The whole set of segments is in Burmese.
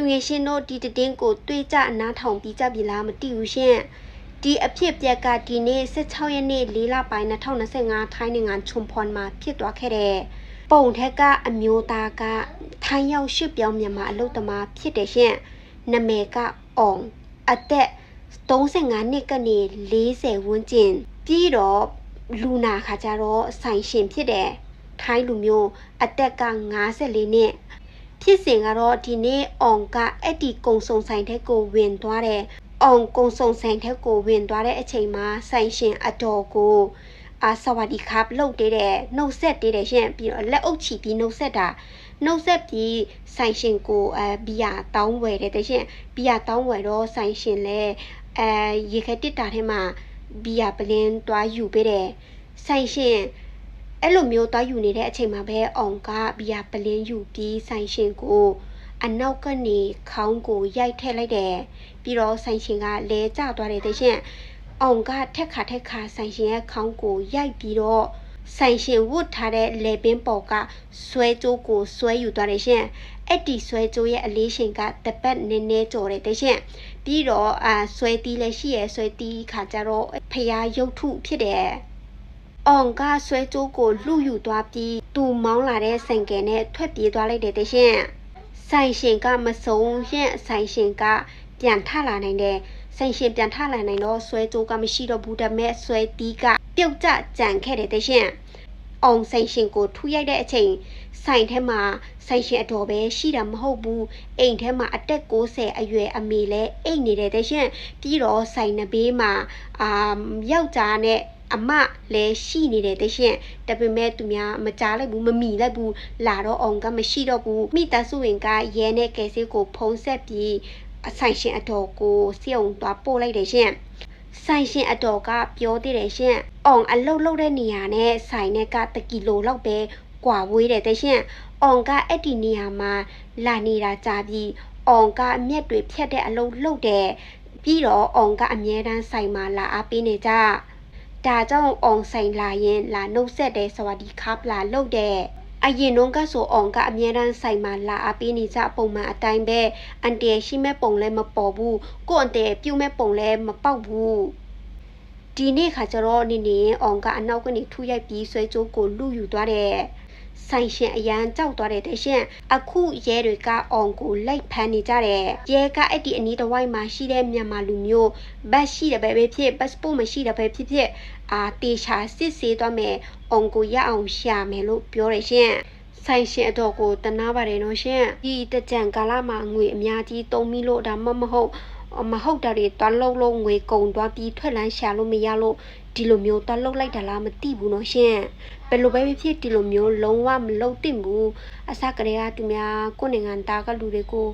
သူငယ်ရှင်တို့ဒီတည်င်းကိုတွေးကြအနားထောင်ပြီးကြပြီလားမသိဘူးရှင်ဒီအဖြစ်ပြက်ကဒီနေ့16ရက်နေ့၄လပိုင်း2025ထိုင်းနိုင်ငံချွန်ဖွန်မှာဖြစ်သွားခဲ့တဲ့ပုံထက်ကအမျိုးသားကထိုင်းရောက်ရှစ်ပြောင်းမြန်မာအလုပ်သမားဖြစ်တယ်ရှင်နာမည်ကအောင်အသက်35နှစ်ကနေ40ဝန်းကျင်ပြီးတော့လူနာခါကြတော့ဆိုင်ရှင်ဖြစ်တယ်ထိုင်းလူမျိုးအသက်က54နှစ် ဖြစ်စဉ်ကတော့ဒီနေ့အောင်ကအဲ့ဒီကုံစုံဆိုင်ထက်ကိုဝင်သွားတယ်။အောင်ကုံစုံဆိုင်ထက်ကိုဝင်သွားတဲ့အချိန်မှာဆိုင်ရှင်အတော်ကိုအာစဝဒီခပ်လုပ်သေးတယ်နှုတ်ဆက်သေးတယ်ရှင်ပြီးတော့လက်အုပ်ချီပြီးနှုတ်ဆက်တာနှုတ်ဆက်ပြီးဆိုင်ရှင်ကိုအဲဘီယာတောင်းဝယ်တယ်တဲ့ရှင်ဘီယာတောင်းဝယ်တော့ဆိုင်ရှင်လည်းအဲရေခဲတစ်တာထဲမှာဘီယာပလင်းတွားယူပေးတယ်ဆိုင်ရှင် အဲ့လိုမျိုးသွားယူနေတဲ့အချိန်မှာပဲအောင်ကဘီယာပလင်းယူပြီးဆိုင်ရှင်ကိုအနောက်ကနေခေါင်းကိုရိုက်ထည့်လိုက်တယ်ပြီးတော့ဆိုင်ရှင်ကလဲကျသွားတယ်တဲ့ရှင်အောင်ကထက်ခါထက်ခါဆိုင်ရှင်ရဲ့ခေါင်းကိုရိုက်ပြီးတော့ဆိုင်ရှင်ဝတ်ထားတဲ့လေပင်ပေါ်ကဆွဲကြိုးကိုဆွဲယူသွားတယ်ရှင်အဲ့ဒီဆွဲကြိုးရဲ့အလေးချိန်ကတပတ်နည်းနည်းကျော်တယ်တဲ့ရှင်ပြီးတော့အာဆွဲတီးလည်းရှိရယ်ဆွဲတီးခါကြတော့ဖျားရုပ်ထုဖြစ်တယ် အောင်ကဆွဲကြိုးကိုလူယူသွားပြီးသူမောင်းလာတဲ့ဆိုင်ကယ်နဲ့ထွက်ပြေးသွားလိုက်တယ်တဲ့ရှင်ဆိုင်ရှင်ကမဆုံးရင်ဆိုင်ရှင်ကပြန်ထလာနိုင်တယ်ဆိုင်ရှင်ပြန်ထလာနိုင်တော့ဆွဲကြိုးကမရှိတော့ဘူးဒါပေမဲ့ဆွဲတီးကပြုတ်ကျကြံခဲ့တယ်တဲ့ရှင်အောင်ဆိုင်ရှင်ကိုထူရိုက်တဲ့အချိန်ဆိုင်ထဲမှာဆိုင်ရှင်အတော်ပဲရှိတာမဟုတ်ဘူးအိမ်ထဲမှာအသက်60အရွယ်အမေလဲအိတ်နေတဲ့တဲ့ရှင်ပြီးတော့ဆိုင်နဘေးမှာအာယောက်ျားနဲ့ အမလည်းရှိနေတယ်တရှင်တပေမဲ့သူများမကြားလိုက်ဘူးမမီလိုက်ဘူးလာတော့အောင်ကမရှိတော့ဘူးမိသားစုဝင်ကရဲနဲ့ကယ်ဆေးကိုဖုံးဆက်ပြီးအဆိုင်ရှင်အတော်ကိုစီအောင်သွားပို့လိုက်တယ်ရှင်ဆိုင်ရှင်အတော်ကပြောသေးတယ်ရှင်အောင်အလုတ်လုတ်တဲ့နေရာနဲ့ဆိုင်နဲ့ကတကီလိုလောက်ပဲကွာဝေးတယ်တဲ့ရှင်အောင်ကအဲ့ဒီနေရာမှာလာနေတာကြာပြီးအောင်ကအမျက်တွေဖြတ်တဲ့အလုံးလှုပ်တယ်ပြီးတော့အောင်ကအမြဲတမ်းဆိုင်မှာလာအားပေးနေကြ ဒါကြောင့်အောင်ဆိုင်လာရင်လာနှုတ်ဆက်တဲ့စဝဒီခပ်လာလုပ်တဲ့အရင်တော့ကဆိုအောင်ကအမြဲတမ်းဆိုင်မှာလာအပေးနေကြပုံမှန်အတိုင်းပဲအန်တီရှိမဲ့ပုံလည်းမပေါ်ဘူးကို့အန်တီပြုတ်မဲ့ပုံလည်းမပေါက်ဘူးဒီနေ့ခါကျတော့နေနေရင်အောင်ကအနောက်ကနေထူရိုက်ပြီးဆွဲကြိုးကိုလူယူသွားတယ် ဆိုင်ရှင်အရန်ကြောက်သွားတယ်တဲ့ရှင်အခုရဲတွေကအောင်ကိုလိုက်ဖမ်းနေကြတယ်ရဲကအဲ့ဒီအနီးတစ်ဝိုက်မှာရှိတဲ့မြန်မာလူမျိုးဘတ်ရှိတယ်ပဲပဲဖြစ်ပတ်စပို့မရှိတယ်ပဲဖြစ်ဖြစ်အာတေချာစစ်ဆေးသွားမယ်အောင်ကိုရအောင်ရှာမယ်လို့ပြောတယ်ရှင်ဆိုင်ရှင်အတော်ကိုတနာပါတယ်နော်ရှင်ဒီတကြံကာလမှာငွေအများကြီးတုံးပြီးလို့ဒါမှမဟုတ်မဟုတ်တာတွေတွားလုံးလုံးငွေကုန်သွားပြီးထွက်လန်းရှာလို့မရလို့ ဒီလိုမျိုးတွားလုံးလိုက်တာလားမသိဘူးနော်ရှင်ဘယ်လိုပဲဖြစ်ဒီလိုမျိုးလုံးဝမလုပ်သင့်ဘူးအစကတည်းကသူများကိုယ်နိုင်ငံသားကလူတွေကို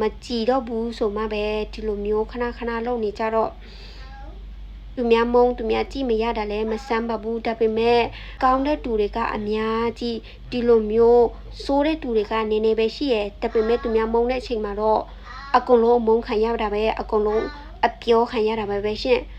မကြည်တော့ဘူးဆိုမှပဲဒီလိုမျိုးခဏခဏလုပ်နေကြတော့သူများမုံသူများကြည့်မရတာလည်းမဆမ်းပါဘူးဒါပေမဲ့ကောင်းတဲ့သူတွေကအများကြီးဒီလိုမျိုးစိုးတဲ့သူတွေကနည်းနည်းပဲရှိရယ်ဒါပေမဲ့သူများမုံတဲ့အချိန်မှာတော့အကုန်လုံးအမုန်းခံရတာပဲအကုန်လုံးအပြောခံရတာပဲပဲရှင်။